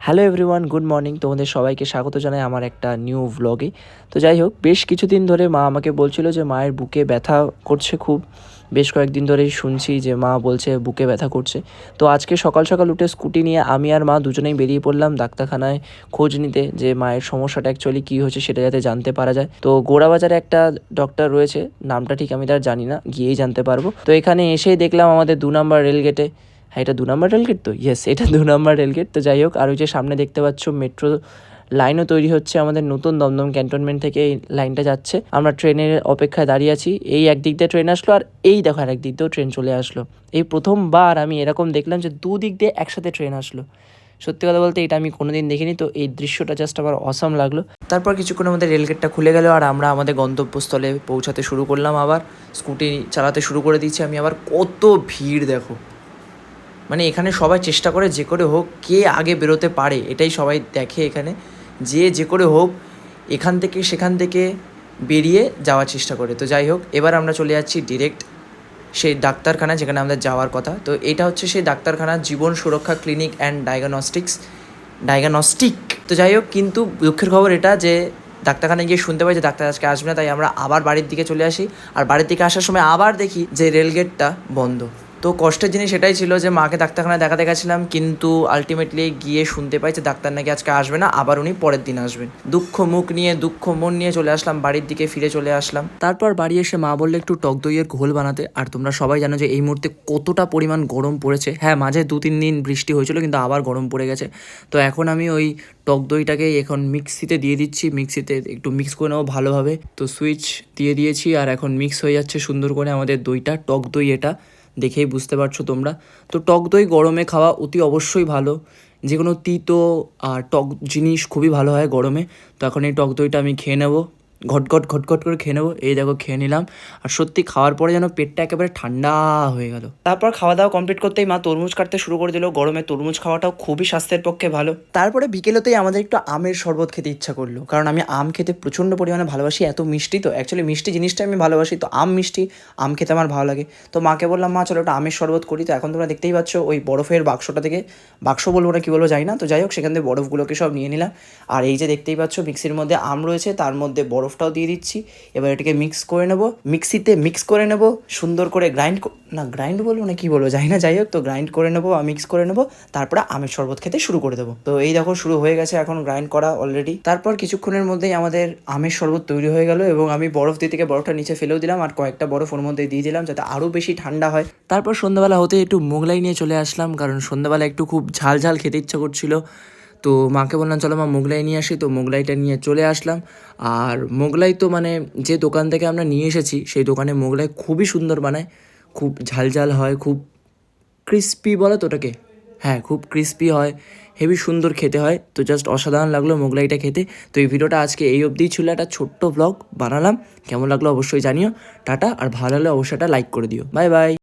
Hello everyone good morning তোমাদের সবাইকে স্বাগত জানাই আমার একটা নিউ ভ্লগে তো যাই হোক, বেশ কিছুদিন ধরে মা আমাকে বলছিল যে মায়ের বুকে ব্যথা করছে খুব। বেশ কয়েকদিন ধরেই শুনছি যে মা বলছে বুকে ব্যথা করছে। তো আজকে সকাল সকাল উঠে স্কুটি নিয়ে আমি আর মা দুজনেই বেরিয়ে পড়লাম ডাক্তারখানায় খোঁজ নিতে যে মায়ের সমস্যাটা অ্যাকচুয়ালি কী হয়েছে সেটা যাতে জানতে পারা যায়। তো গোড়াবাজারে একটা ডক্টর রয়েছে, নামটা ঠিক আমি তার জানি না, গিয়েই জানতে পারব। তো এখানে এসেই দেখলাম আমাদের দু নম্বর রেলগেটে হ্যাঁ এটা দু নম্বর রেলগেট তো? ইয়েস এটা দু নম্বর রেলগেট তো যাই হোক, আর ওই যে সামনে দেখতে পাচ্ছ মেট্রো লাইনও তৈরি হচ্ছে আমাদের নতুন দমদম ক্যান্টনমেন্ট থেকে এই লাইনটা যাচ্ছে। আমরা ট্রেনের অপেক্ষায় দাঁড়িয়ে আছি। এই একদিক দিয়ে ট্রেন আসলো, আর এই দেখো আর একদিক দিয়েও ট্রেন চলে আসলো। এই প্রথমবার আমি এরকম দেখলাম যে দুদিক দিয়ে একসাথে ট্রেন আসলো। সত্যি কথা বলতে এটা আমি কোনোদিন দেখিনি, তো এই দৃশ্যটা জাস্ট আমার অসম লাগল। তারপর কিছুক্ষণ আমাদের রেলগেটটা খুলে গেল, আর আমরা আমাদের গন্তব্যস্থলে পৌঁছাতে শুরু করলাম আবার। স্কুটি চালাতে শুরু করে দিচ্ছি আমি আবার কত ভিড় দেখো। মানে এখানে সবাই চেষ্টা করে যে করে হোক কে আগে বেরোতে পারে, এটাই সবাই দেখে এখানে। যে যে করে হোক, এখান থেকে সেখান থেকে বেরিয়ে যাওয়ার চেষ্টা করে। তো যাই হোক, এবার আমরা চলে যাচ্ছি ডিরেক্ট সেই ডাক্তারখানা যেখানে আমাদের যাওয়ার কথা। তো এটা হচ্ছে সেই ডাক্তারখানা জীবন সুরক্ষা ক্লিনিক অ্যান্ড ডায়াগনস্টিক্স ডায়াগনস্টিক তো যাই হোক, কিন্তু দুঃখের খবর এটা যে ডাক্তারখানায় গিয়ে শুনতে পাই যে ডাক্তার আজকে আসবে না, তাই আমরা আবার বাড়ির দিকে চলে আসি। আর বাড়ির দিকে আসার সময় আবার দেখি যে রেলগেটটা বন্ধ। তো কষ্টের জিনিস এটাই ছিল যে মাকে ডাক্তারখানায় দেখাতে গেছিলাম, কিন্তু আলটিমেটলি গিয়ে শুনতে পাই যে ডাক্তার নাকি আজকে আসবে না, আবার উনি পরের দিন আসবেন। দুঃখ মুখ নিয়ে, দুঃখ মন নিয়ে চলে আসলাম, বাড়ির দিকে ফিরে চলে আসলাম। তারপর বাড়ি এসে মা বললে, একটু টক দইয়ের ঘোল বানাতে। আর তোমরা সবাই জানো যে এই মুহূর্তে কতটা পরিমাণ গরম পড়েছে। হ্যাঁ মাঝে দু তিন দিন বৃষ্টি হয়েছিল, কিন্তু আবার গরম পড়ে গেছে। তো এখন আমি ওই টক দইটাকে এখন মিক্সিতে দিয়ে দিচ্ছি। মিক্সিতে একটু মিক্স করে নেব ভালোভাবে। তো সুইচ দিয়ে দিয়েছি, আর এখন মিক্স হয়ে যাচ্ছে সুন্দর করে আমাদের দইটা, টক দই এটা। দেখেই বুঝতে পারছ তোমরা। তো টক দই গরমে খাওয়া অতি অবশ্যই ভালো। যে কোনো তিতো আর টক জিনিস খুবই ভালো হয় গরমে। তো এখন এই টক দইটা আমি খেয়ে নেব। ঘটঘট ঘটঘট করে খেয়ে নেব। এই দেখো খেয়ে নিলাম। আর সত্যি খাওয়ার পরে যেন পেটটা একেবারে ঠান্ডা হয়ে গেল। তারপর খাওয়া দাওয়া কমপ্লিট করতেই মা তরমুজ কাটতে শুরু করে দিল। গরমে তরমুজ খাওয়াটাও খুবই স্বাস্থ্যের পক্ষে ভালো। তারপরে বিকেলেতেই আমাদের একটু আমের শরবত খেতে ইচ্ছা করল। কারণ আমি আম খেতে প্রচণ্ড পরিমাণে ভালোবাসি এত মিষ্টি তো। অ্যাকচুয়ালি মিষ্টি জিনিসটা আমি ভালোবাসি তো আম মিষ্টি আম খেতে আমার ভালো লাগে। তো মাকে বললাম মা চলো একটা আমের শরবত করি। তো এখন তোমরা দেখতেই পাচ্ছ ওই বরফের বাক্সটা থেকে বাক্স বলব না কী বলব যাই না। তো যাই হোক সেখান থেকে বরফগুলোকে সব নিয়ে নিলাম। আর এই যে দেখতেই পাচ্ছ মিক্সির মধ্যে আম রয়েছে তার মধ্যে বরফটাও দিয়ে দিচ্ছি। এবার এটাকে মিক্স করে নেব। মিক্সিতে মিক্স করে নেব, সুন্দর করে গ্রাইন্ড না গ্রাইন্ড বলব না কি বলব, যাই না যাই হোক, তো গ্রাইন্ড করে নেব বা মিক্স করে নেব, তারপরে আমের শরবত খেতে শুরু করে দেবো। তো এই দেখো শুরু হয়ে গেছে এখন গ্রাইন্ড করা অলরেডি তারপর কিছুক্ষণের মধ্যেই আমাদের আমের শরবত তৈরি হয়ে গেল এবং আমি বরফ দিয়ে থেকে বরফটা নিচে ফেলেও দিলাম আর কয়েকটা বরফ ওর মধ্যে দিয়ে দিলাম যাতে আরও বেশি ঠান্ডা হয়। তারপর সন্ধ্যাবেলা হতে একটু মোগলাই নিয়ে চলে আসলাম, কারণ সন্ধ্যাবেলা একটু খুব ঝাল ঝাল খেতে ইচ্ছা করছিল। তো মাকে বললাম, চলো মা মোগলাই নিয়ে আসি। তো মোগলাইটা নিয়ে চলে আসলাম। আর মোগলাই তো মানে যে দোকান থেকে আমরা নিয়ে এসেছি, সেই দোকানে মোগলাই খুবই সুন্দর বানায়। খুব ঝাল ঝাল হয়, খুব ক্রিস্পি বলে তো ওটাকে? হ্যাঁ খুব ক্রিস্পি হয়, হেভি সুন্দর খেতে হয়। তো জাস্ট অসাধারণ লাগল মোগলাইটা খেতে। তো এই ভিডিওটা আজকে এই অবধিই ছিল। একটা ছোট্ট ব্লগ বানালাম। কেমন লাগল অবশ্যই জানিও। টাটা, আর ভালো লাগলে অবশ্যই একটা লাইক করে দিও। Bye bye.